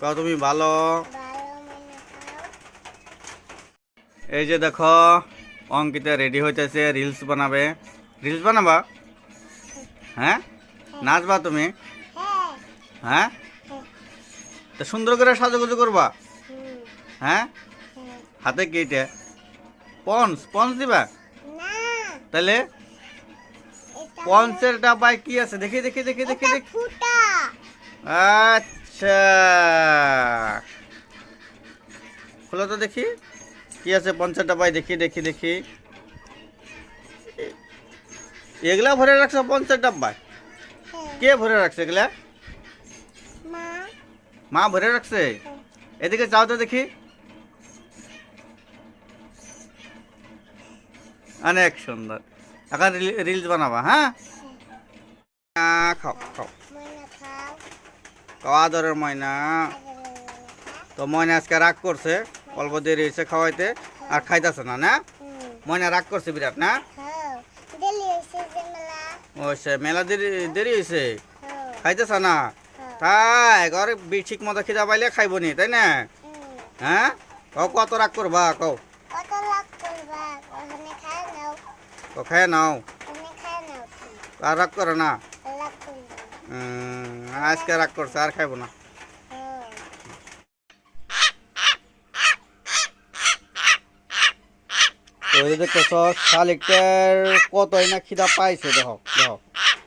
কও তুমি ভালো? এই যে দেখো অঙ্কিতা রেডি হইতেছে রিলস বানাবে। রিলস বানাবা? হ্যাঁ? নাচবা তুমি? হ্যাঁ। হ্যাঁ? তো সুন্দর করে সাজুগুজু করবা? হ্যাঁ? হ্যাঁ। হাতে কি এটা? পন্স পন্স দিবা? তাহলে? পন্সের ডাব্বায় কি আছে? দেখি দেখি দেখি দেখি দেখি। ফুটা। আচ্ছা খোলো তো দেখি। কি আছে পঞ্চাশ ডাব্বায় দেখি দেখি দেখি। এগুলা ভরে রাখছো পঞ্চাশ ডাব্বায় হ্যাঁ। কে ভরে রাখছে এগুলা? মা। ভরে রাখছে? এদিকে যাও তো দেখি। অনেক সুন্দর। এখন রিলস বানাবা হ্যাঁ? খাও খাও খাও। আদরের ময়না। তো ময়না আজকে রাগ করছে অল্প দেরি হয়েছে খাওয়াইতে আর খাইতেছে না না? ময়না রাগ করছে বিরাট না? ও সে মেলা দেরি দেরি হয়েছে। খাইতেছে না? তাই ঘরে ঠিক মতো খিদা পাইলে খাইব নি তাই না? হ্যাঁ? কও কত রাগ করবা কও? খায় নাও। আর রাগ করে না? আজকে রাগ করছে, আর খাইব না। কতই না খিদা পাইছে, দেখো দেখো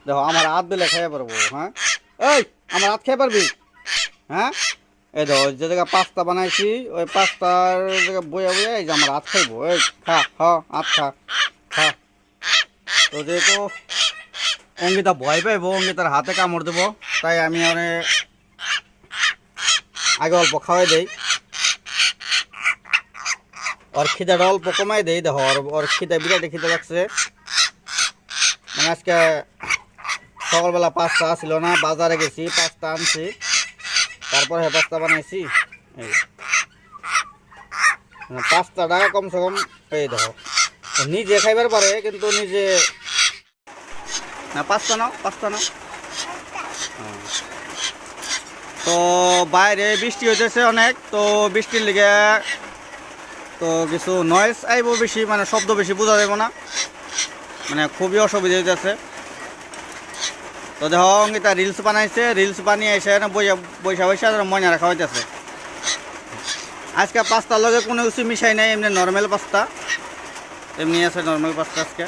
দেখো, আমার খাইয়ে পারব হ্যাঁ? পারবি? হ্যাঁ? এই যে পাস্তা বানাইছি, ওই পাস্তার জায়গায় বইয়া এই যে আমার হাত খাইবো খা, হ, হাত খা খা। তো যেহেতু অঙ্গিতা ভয় পাইবো অঙ্গিতার হাতে কামড় দেবো। তাই আমি অনেক আগে অল্প খাওয়াই দেই। ওর খিদাটা অল্প কমাই দেই, দেখো, ওর ওর খিদা বিরাট খিদা লাগছে। মানে আজকে সকালবেলা পাঁচটা ছিল না, বাজারে গেছি, পাঁচটা আনছি। তারপরে হে পাঁচটা বানাইছি। এই। মানে টাকা কমসে কম এই দেখো। নিজে খাইবার পারে, কিন্তু নিজে না, পাঁচটা নাও পাঁচটা নাও। তো বাইরে বৃষ্টি হইতেছে অনেক, তো বৃষ্টির লিগে তো কিছু নয়েজ আইব বেশি মানে শব্দ বেশি বোঝা যাবে না। মানে খুবই অসুবিধা হইতেছে। তো দেখ অঙ্গিতা রিলস বানাইছে রিলস বানিয়ে এসে বইয়া বৈশা বৈশা ময়না রাখা হইতেছে। আজকে পাস্তার লগে কোনো কিছু মিশাই নাই, এমনি নর্মাল পাস্তা। এমনি আছে নর্মাল পাস্তা আজকে।